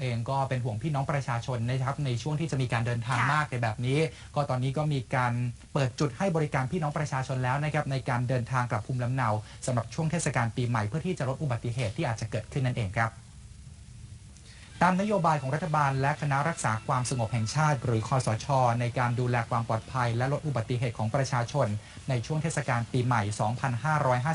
เองก็เป็นห่วงพี่น้องประชาชนนะครับในช่วงที่จะมีการเดินทางค่ะมากในแบบนี้ ก็ตอนนี้ก็มีการเปิดจุดให้บริการพี่น้องประชาชนแล้วนะครับในการเดินทางกลับภูมิลำเนาสำหรับช่วงเทศกาลปีใหม่เพื่อที่จะลดอุบัติเหตุที่อาจจะเกิดขึ้นนั่นเองครับตามนโยบายของรัฐบาลและคณะรักษาความสงบแห่งชาติ หรือคอสช ในการดูแลความปลอดภัย และลดอุบัติเหตุของประชาชน ในช่วงเทศกาลปีใหม่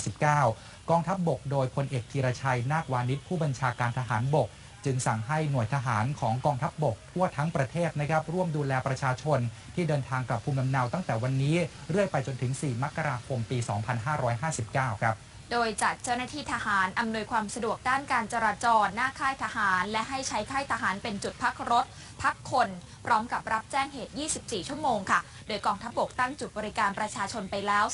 2559 กองทัพบบกโดยพลเอกธีรชัย นาควานิชผู้บัญชาการทหารบก จึงสั่งให้หน่วยทหารของกองทัพบบกทั่วทั้งประเทศนะครับร่วมดูแลประชาชน ที่เดินทางกลับภูมิลำเนาตั้งแต่วันนี้ เรื่อยไปจนถึง 4 มกราคมปี 2559 ครับ โดยจัดเจ้าหน้าที่ทหารอำนวยความสะดวกด้านการจราจรหน้าค่ายทหาร และให้ใช้ค่ายทหารเป็นจุดพักรถ พักคน พร้อมกับรับแจ้งเหตุ 24 ชั่วโมงค่ะ โดยกองทัพบกตั้งจุดบริการประชาชนไปแล้ว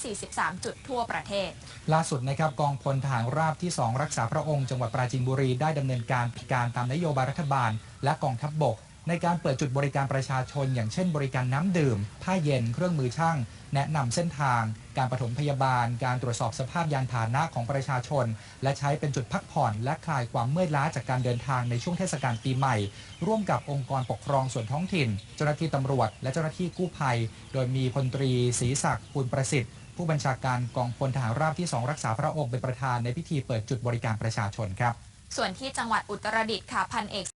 243 จุดทั่วประเทศ ล่าสุดนะครับกองพลทหารราบที่ 2 รักษาพระองค์จังหวัดปราจีนบุรีได้ดำเนินการการตามนโยบายรัฐบาล และกองทัพบบก ในการเปิดจุดบริการประชาชน อย่างเช่น บริการน้ำดื่ม ผ้าเย็น เครื่องมือช่าง แนะนำเส้นทาง การปฐมพยาบาล การตรวจสอบสภาพยานพาหนะของประชาชน และใช้เป็นจุดพักผ่อน และคลายความเมื่อยล้าจากการเดินทางในช่วงเทศกาลปีใหม่ ร่วมกับองค์กรปกครองส่วนท้องถิ่น เจ้าหน้าที่ตำรวจ และเจ้าหน้าที่กู้ภัย โดยมีพลตรีศรีศักดิ์ภูลประสิทธิ์ ผู้บัญชาการกองพลทหารราบที่ 2 รักษาพระองค์เป็นประธานในพิธีเปิดจุดบริการประชาชนครับ ส่วนที่จังหวัดอุตรดิตถ์ค่ะพันเอก